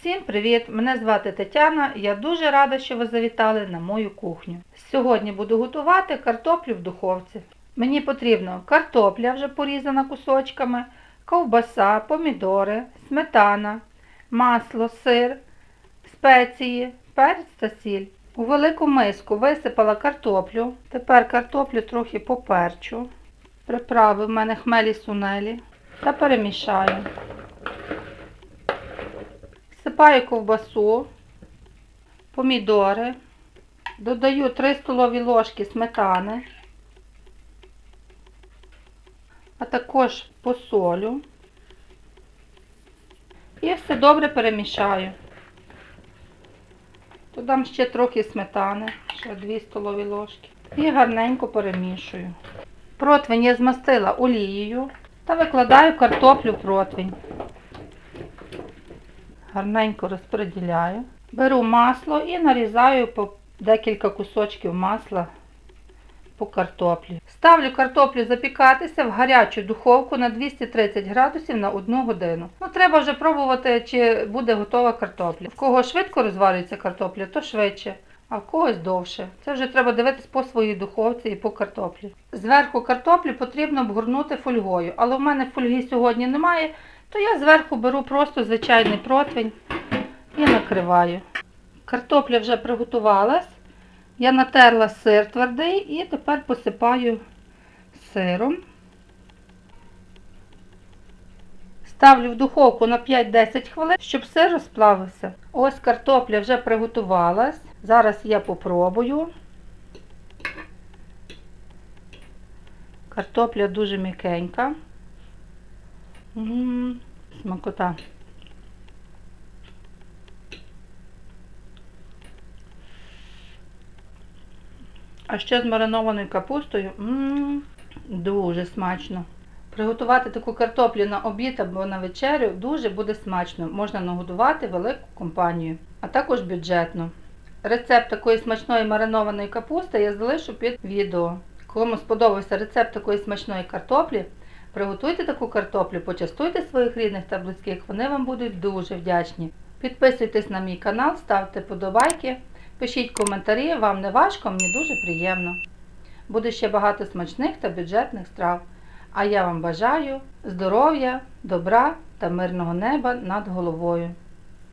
Всім привіт! Мене звати Тетяна. Я дуже рада, що ви завітали на мою кухню. Сьогодні буду готувати картоплю в духовці. Мені потрібно картопля вже порізана кусочками, ковбаса, помідори, сметана, масло, сир, спеції, перець та сіль. У велику миску висипала картоплю. Тепер картоплю трохи поперчу. Приправи в мене хмелі сунелі та перемішаю. Всипаю ковбасу, помідори, додаю 3 столові ложки сметани, а також посолю і все добре перемішаю. Додам ще трохи сметани, ще 2 столові ложки. І гарненько перемішую. Противень я змастила олією та викладаю картоплю в противень. Гарненько розподіляю. Беру масло і нарізаю по декілька кусочків масла по картоплі. Ставлю картоплю запікатися в гарячу духовку на 230 градусів на 1 годину. Ну, треба вже пробувати, чи буде готова картопля. В кого швидко розварюється картопля, то швидше, а в когось довше. Це вже треба дивитись по своїй духовці і по картоплі. Зверху картоплі потрібно обгорнути фольгою, але в мене фольги сьогодні немає, то я зверху беру просто звичайний противень і накриваю. Картопля вже приготувалась. Я натерла сир твердий і тепер посипаю сиром. Ставлю в духовку на 5-10 хвилин, щоб сир розплавився. Ось картопля вже приготувалась. Зараз я попробую. Картопля дуже м'якенька. М, Смакота. А ще з маринованою капустою. М, Дуже смачно. Приготувати таку картоплю на обід або на вечерю дуже буде смачно. Можна нагодувати велику компанію, а також бюджетно. Рецепт такої смачної маринованої капусти я залишу під відео. Кому сподобався рецепт такої смачної картоплі, приготуйте таку картоплю, почастуйте своїх рідних та близьких, вони вам будуть дуже вдячні. Підписуйтесь на мій канал, ставте подобайки, пишіть коментарі, вам не важко, мені дуже приємно. Буде ще багато смачних та бюджетних страв. А я вам бажаю здоров'я, добра та мирного неба над головою.